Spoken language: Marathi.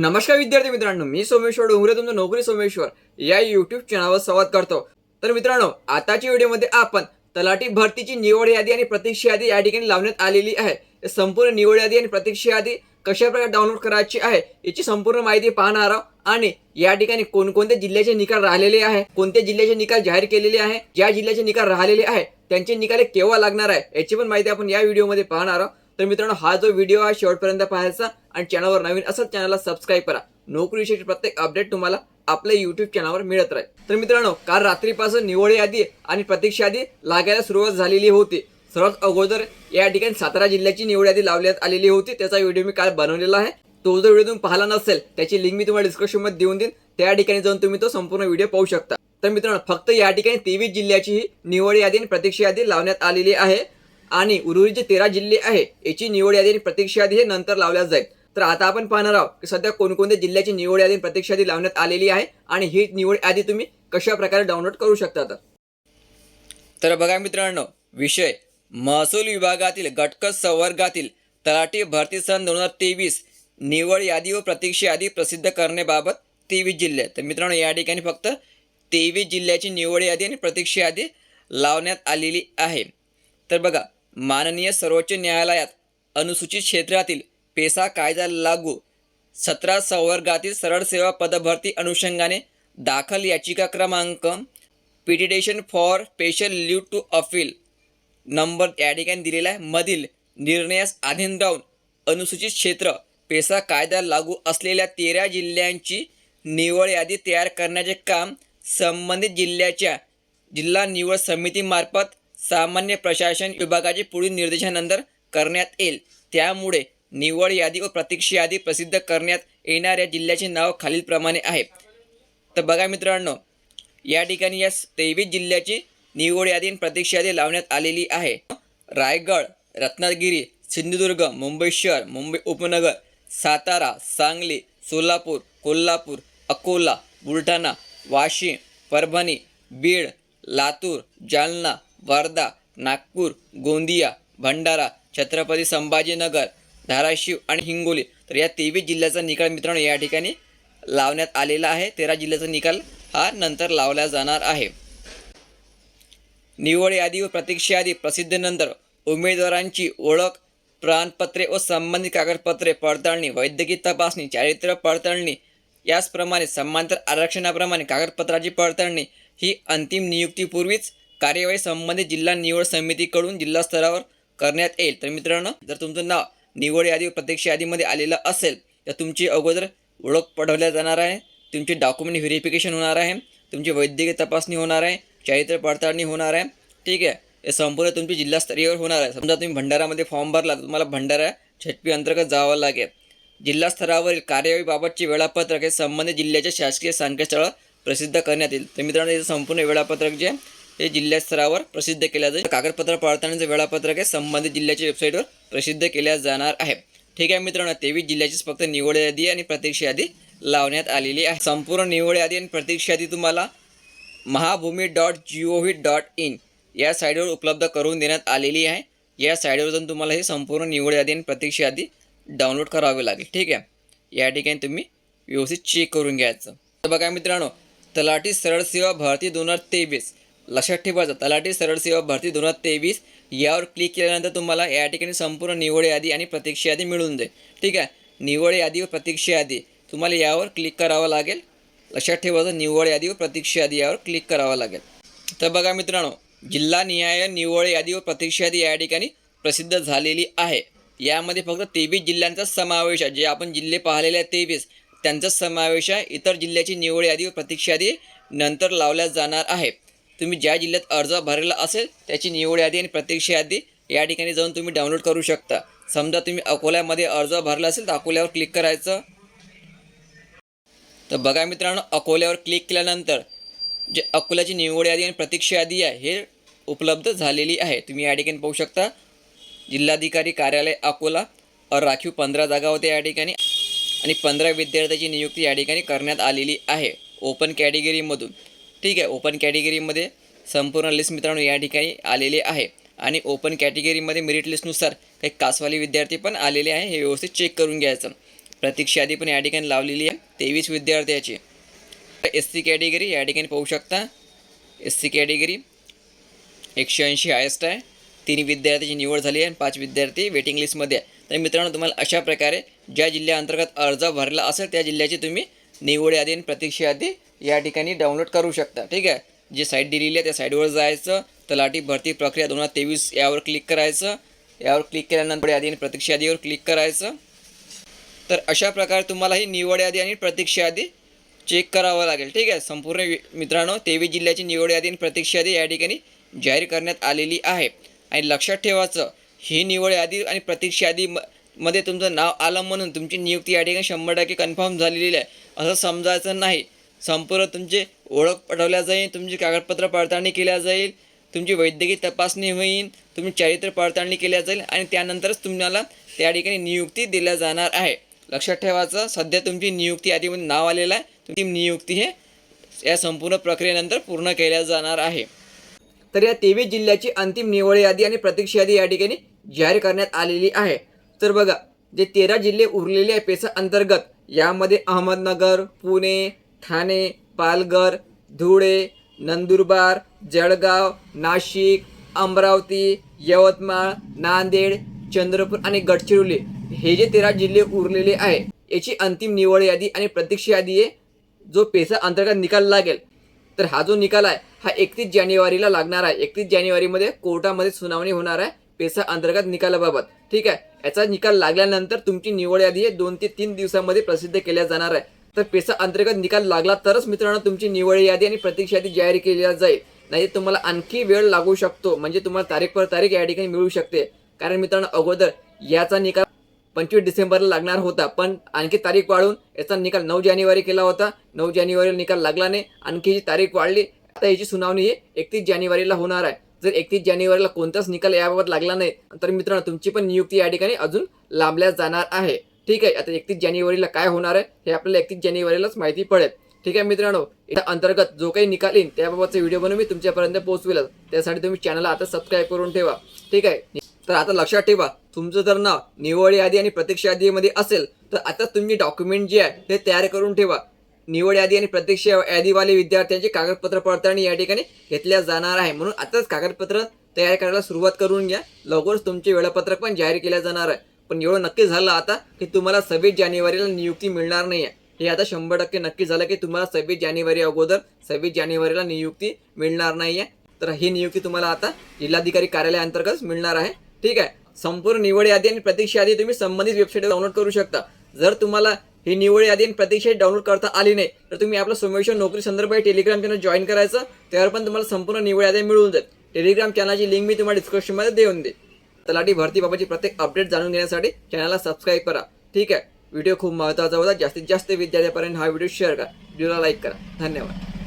नमस्कार विद्यार्थी मित्रांनो मी सोमेश्वर डोंगरे तुमचं नोकरी सोमेश्वर. या युट्यूब चॅनलवर संवाद करतो. तर मित्रांनो आताच्या व्हिडिओमध्ये आपण तलाठी भरतीची निवड यादी आणि प्रतीक्षा यादी या ठिकाणी लावण्यात आलेली आहे. संपूर्ण निवड यादी आणि प्रतीक्षा यादी कशा प्रकारे डाउनलोड करायची आहे याची संपूर्ण माहिती पाहणार आहोत. आणि या ठिकाणी कोणकोणत्या जिल्ह्याचे निकाल राहिलेले आहे कोणत्या जिल्ह्याचे निकाल जाहीर केलेले आहे ज्या जिल्ह्याचे निकाल राहिलेले आहे त्यांचे निकाल केव्हा लागणार आहे याची पण माहिती आपण या व्हिडिओमध्ये पाहणार आहोत. तर मित्रांनो हा जो व्हिडिओ आहे शेवटपर्यंत पाहायचा. आणि चॅनलवर नवीन असेल चॅनलला सबस्क्राईब करा. नोकरीविषयी प्रत्येक अपडेट तुम्हाला आपल्या युट्यूब चॅनलवर मिळत राहील. तर मित्रांनो काल रात्रीपासून निवड यादी आणि प्रतीक्षा यादी लागायला सुरुवात झालेली होती. सर्वात अगोदर या ठिकाणी सातारा जिल्ह्याची निवड यादी लावण्यात आलेली होती. त्याचा व्हिडिओ मी काल बनवलेला आहे. तो जर व्हिडिओ तुम्ही पाहिला नसेल त्याची लिंक मी तुम्हाला डिस्क्रिप्शनमध्ये देऊन देईन. त्या ठिकाणी जाऊन तुम्ही तो संपूर्ण व्हिडिओ पाहू शकता. तर मित्रांनो फक्त या ठिकाणी तेवीस जिल्ह्याची ही निवड यादी आणि प्रतीक्षा यादी लावण्यात आलेली आहे. आणि उर्वरित जे तेरा जिल्हे आहे याची निवड यादी आणि प्रतीक्षा यादी हे नंतर लावल्या जाईल. तर आता आपण पाहणार आहोत की सध्या कोणकोणत्या जिल्ह्याची निवड यादी प्रत्यक्ष प्रतीक्षा यादी लावण्यात आलेली आहे आणि ही निवड यादी तुम्ही कशा प्रकारे डाउनलोड करू शकता तर तर बघा मित्रांनो विषय. महसूल विभागातील घटक संवर्गातील तलाठी भरती सन दोन हजार तेवीस निवड यादी व प्रतीक्षा यादी प्रसिद्ध करण्याबाबत तेवीस जिल्हे. तर मित्रांनो या ठिकाणी फक्त तेवीस जिल्ह्याची निवड यादी आणि प्रतीक्षा यादी लावण्यात आलेली आहे. तर बघा माननीय सर्वोच्च न्यायालयात अनुसूचित क्षेत्रातील पेसा कायदा लागू. सतरा संवर्गातील सरळ सेवा पदभरती अनुषंगाने दाखल याचिका क्रमांक petition for special leave to appeal. Number या ठिकाणी दिलेला आहे. मधील निर्णयास अधीन राहून अनुसूचित क्षेत्र पेसा कायदा लागू असलेल्या तेरा जिल्ह्यांची निवड यादी तयार करण्याचे काम संबंधित जिल्ह्याच्या जिल्हा निवड समितीमार्फत सामान्य प्रशासन विभागाचे पुढील निर्देशानंतर करण्यात येईल. त्यामुळे निवड यादी व प्रतीक्षा यादी प्रसिद्ध करण्यात येणाऱ्या जिल्ह्याचे नाव खालीलप्रमाणे आहे. तर बघा मित्रांनो या ठिकाणी या तेवीस जिल्ह्याची निवड यादी आणि प्रतीक्षा यादी लावण्यात आलेली आहे. रायगड रत्नागिरी सिंधुदुर्ग मुंबई शहर मुंबई उपनगर सातारा सांगली सोलापूर कोल्हापूर अकोला बुलढाणा वाशिम परभणी बीड लातूर जालना वर्धा नागपूर गोंदिया भंडारा छत्रपती संभाजीनगर धाराशिव आणि हिंगोली. तर या तेवीस जिल्ह्याचा निकाल मित्रांनो या ठिकाणी लावण्यात आलेला आहे. तेरा जिल्ह्याचा निकाल हा नंतर लावला जाणार आहे. निवड यादी व प्रतीक्षा यादी प्रसिद्धीनंतर उमेदवारांची ओळख प्रमाणपत्रे व संबंधित कागदपत्रे पडताळणी वैद्यकीय तपासणी चारित्र्य पडताळणी याचप्रमाणे समांतर आरक्षणाप्रमाणे कागदपत्राची पडताळणी ही अंतिम नियुक्तीपूर्वीच कार्यवाही संबंधित जिल्हा निवड समितीकडून जिल्हा स्तरावर करण्यात येईल. तर मित्रांनो जर तुमचं नाव निवड यादी प्रत्यक्ष यादीमध्ये आलेलं असेल तर तुमची अगोदर ओळख पडवल्या जाणार आहे. तुमचे डॉक्युमेंट व्हेरिफिकेशन होणार आहे. तुमची वैद्यकीय तपासणी होणार आहे. चारित्र्य पडताळणी होणार आहे. ठीक आहे. हे संपूर्ण तुमची जिल्हास्तरीयवर होणार आहे. समजा तुम्ही भंडारामध्ये फॉर्म भरला तर तुम्हाला भंडारा झटपी अंतर्गत जावं लागेल. जिल्हा स्तरावरील कार्यवाहीबाबतचे वेळापत्रक हे संबंधित जिल्ह्याच्या शासकीय संकेतस्थळ प्रसिद्ध करण्यात येईल. तर मित्रांनो याचं संपूर्ण वेळापत्रक जे आहे हे जिल्हा स्तरावर प्रसिद्ध केल्या जाईल. कागदपत्र पडताळणीचं वेळापत्रक हे संबंधित जिल्ह्याच्या वेबसाईटवर प्रसिद्ध केल्या जाणार आहे. ठीक आहे मित्रांनो तेवीस जिल्ह्याचीच फक्त निवड यादी आणि प्रतीक्षा यादी लावण्यात आलेली आहे. संपूर्ण निवड यादी आणि प्रतीक्षा यादी तुम्हाला Mahabhumi dot G O V dot in या साईटवर उपलब्ध करून देण्यात आलेली आहे. या साईटवर जाऊन तुम्हाला हे संपूर्ण निवड यादी आणि प्रतीक्षा यादी डाउनलोड करावी लागेल. ठीक आहे? या ठिकाणी तुम्ही व्यवस्थित चेक करून घ्यायचं. तर बघा मित्रांनो तलाठी सरळ सेवा भरती दोन हजार तेवीस. लक्षात ठेवायचं तलाठी सरळ सेवा भरती दोन हजार तेवीस. यावर क्लिक केल्यानंतर तुम्हाला या ठिकाणी संपूर्ण निवड यादी आणि प्रतीक्षा यादी मिळून जाईल. ठीक आहे? निवड यादी व प्रतीक्षा यादी. तुम्हाला यावर क्लिक करावं लागेल. लक्षात ठेवायचं निवड यादी व प्रतीक्षा यादी यावर क्लिक करावं लागेल. तर बघा मित्रांनो जिल्हा निहाय निवड यादी व प्रतीक्षा यादी या ठिकाणी प्रसिद्ध झालेली आहे. यामध्ये फक्त तेवीस जिल्ह्यांचा समावेश आहे. जे आपण जिल्हे पाहिलेले आहेत तेवीस त्यांचा समावेश आहे. इतर जिल्ह्याची निवड यादी व प्रतीक्षा यादी नंतर लावल्या जाणार आहे. तुम्ही ज्या जिल्ह्यात अर्ज भरलेला असेल त्याची निवड यादी आणि प्रतीक्षा यादी या ठिकाणी जाऊन तुम्ही डाउनलोड करू शकता. समजा तुम्ही अकोल्यामध्ये अर्ज भरला असेल तर अकोल्यावर क्लिक करायचं. तर बघा मित्रांनो अकोल्यावर क्लिक केल्यानंतर जे अकोल्याची निवड यादी आणि प्रतीक्षा यादी आहे हे उपलब्ध झालेली आहे. तुम्ही या ठिकाणी पाहू शकता जिल्हाधिकारी कार्यालय अकोला राखीव पंधरा जागा होत्या या ठिकाणी आणि पंधरा विद्यार्थ्याची नियुक्ती या ठिकाणी करण्यात आलेली आहे. ओपन कॅटेगरीमधून ठीक आहे ओपन कॅटेगरीमध्ये संपूर्ण लिस्ट मित्रांनो या ठिकाणी आलेले आहे. आणि ओपन कॅटेगरीमध्ये मेरिट लिस्टनुसार काही कासवाली विद्यार्थी पण आलेले आहे हे व्यवस्थित चेक करून घ्यायचं. प्रतीक्षा यादी पण या ठिकाणी लावलेली आहे तेवीस विद्यार्थ्याची. एस सी कॅटेगरी या ठिकाणी पाहू शकता. एस सी कॅटेगरी एकशे ऐंशी हायस्ट आहे. तीन विद्यार्थ्याची निवड झाली आहे आणि पाच विद्यार्थी वेटिंग लिस्टमध्ये आहे. तर मित्रांनो तुम्हाला अशा प्रकारे ज्या जिल्ह्याअंतर्गत अर्ज भरला असेल त्या जिल्ह्याची तुम्ही निवड यादी आणि प्रतीक्षा यादी या ठिकाणी डाउनलोड करू शकता. ठीक आहे? जी साईट दिलेली आहे त्या साईटवर जायचं तलाठी भरती प्रक्रिया दोन हजार तेवीस यावर क्लिक करायचं. यावर क्लिक केल्यानंतर यादी आणि प्रतीक्षा यादीवर क्लिक करायचं. तर अशा प्रकारे तुम्हाला ही निवड यादी आणि प्रतीक्षा यादी चेक करावं लागेल. ठीक आहे? संपूर्ण मित्रांनो तेवीस जिल्ह्याची निवड यादी आणि प्रतीक्षा यादी या ठिकाणी जाहीर करण्यात आलेली आहे. आणि लक्षात ठेवायचं ही निवड यादी आणि प्रतीक्षा यादी म- मध्ये तुमचं नाव आलं म्हणून तुमची नियुक्ती या ठिकाणी शंभर टक्के कन्फर्म झालेली आहे. असं समजायचं नाही. संपूर्ण तुमची ओळख पटवल्या जाईल तुमची कागदपत्र पडताळणी केल्या जाईल तुमची वैद्यकीय तपासणी होईल तुमची चरित्र पडताळणी केल्या जाईल आणि त्यानंतरच तुम्हाला त्या ठिकाणी नियुक्ती दिल्या जाणार आहे. लक्षात ठेवायचं सध्या तुमची नियुक्ती यादीमध्ये नाव आलेलं आहे तुमची नियुक्ती हे या संपूर्ण प्रक्रियेनंतर पूर्ण केल्या जाणार आहे. तर या तेवीस जिल्ह्याची अंतिम निवड यादी आणि प्रतीक्षा यादी या ठिकाणी जाहीर करण्यात आलेली आहे. तर बघा जे तेरा जिल्हे उरलेले आहे पेसा अंतर्गत यामध्ये अहमदनगर पुणे ठाणे पालघर धुळे नंदुरबार जळगाव नाशिक अमरावती यवतमाळ नांदेड चंद्रपूर आणि गडचिरोली हे जे तेरा जिल्हे उरलेले आहे याची अंतिम निवड यादी आणि प्रतीक्षा यादी आहे जो पेसा अंतर्गत निकाल लागेल. तर हा जो निकाल आहे हा एकतीस जानेवारीला लागणार आहे. एकतीस जानेवारीमध्ये कोर्टामध्ये सुनावणी होणार आहे पेसा अंतर्गत निकालाबाबत. ठीक आहे? याचा निकाल लागल्यानंतर तुमची निवड यादी आहे दोन ते तीन दिवसामध्ये प्रसिद्ध केल्या जाणार आहे. तर पेसा अंतर्गत निकाल लागला तरच मित्रांनो तुमची निवड यादी आणि प्रतीक्षा यादी जाहीर केली जाईल. नाही तुम्हाला आणखी वेळ लागू शकतो. म्हणजे तुम्हाला तारीख पर तारीख या ठिकाणी मिळू शकते. कारण मित्रांनो अगोदर याचा निकाल पंचवीस डिसेंबरला लागणार होता. पण आणखी तारीख वाढून याचा निकाल नऊ जानेवारी केला होता. नऊ जानेवारीला निकाल लागला नाही. आणखी जी तारीख वाढली आता याची सुनावणी ही एकतीस जानेवारीला होणार आहे. जर एकतीस जानेवारीला कोणताच निकाल याबाबत लागला नाही तर मित्रांनो तुमची पण नियुक्ती या ठिकाणी अजून लांबल्या जाणार आहे. ठीक आहे आता एकतीस जानेवारीला काय होणार आहे हे आपल्याला एकतीस जानेवारीलाच माहिती पडेल. ठीक आहे मित्रांनो या अंतर्गत जो काही निकाल येईल त्याबाबतचा व्हिडिओ बनवून मी तुमच्यापर्यंत पोहोचवेल. त्यासाठी तुम्ही चॅनलला आता सबस्क्राईब करून ठेवा. ठीक आहे? तर आता लक्षात ठेवा तुमचं जर नाव निवड यादी आणि प्रतीक्षा यादीमध्ये असेल तर आता तुम्ही डॉक्युमेंट जे आहे ते तयार करून ठेवा. निवड यादी आणि प्रतीक्षा यादीवाले विद्यार्थ्यांची कागदपत्र पडताळणी या ठिकाणी घेतल्या जाणार आहे. म्हणून आताच कागदपत्र तयार करायला सुरुवात करून घ्या. लवकरच तुमचे वेळापत्रक पण जाहीर केल्या जाणार आहे. पण एवढं नक्की झालं आता की तुम्हाला सव्वीस जानेवारीला नियुक्ती मिळणार नाही आहे हे आता शंभर टक्के नक्की झालं की तुम्हाला सव्वीस जानेवारी अगोदर सव्वीस जानेवारीला नियुक्ती मिळणार नाही आहे तर ही नियुक्ती तुम्हाला आता जिल्हाधिकारी कार्यालयाअंतर्गत मिळणार आहे. ठीक आहे? संपूर्ण निवड यादी आणि प्रतीक्षा यादी तुम्ही संबंधित वेबसाईटवर डाउनलोड करू शकता. जर तुम्हाला ही निवड यादी आणि प्रतीक्षा डाउनलोड करता आली नाही तर तुम्ही आपलं सोमेश्वर नोकरी संदर्भात टेलिग्राम चॅनल जॉईन करायचं. त्यावर पण तुम्हाला संपूर्ण निवड यादी मिळून जाईल. टेलिग्राम चॅनलची लिंक मी तुम्हाला डिस्क्रिप्शनमध्ये देऊन देईल तलाठी भरतीबाबतची प्रत्येक अपडेट जाणून घेण्यासाठी चॅनलला सबस्क्राईब करा. ठीक आहे? व्हिडिओ खूप महत्त्वाचा होता. जास्तीत जास्त विद्यार्थ्यापर्यंत हा व्हिडिओ शेअर करा. व्हिडिओला लाईक करा. धन्यवाद.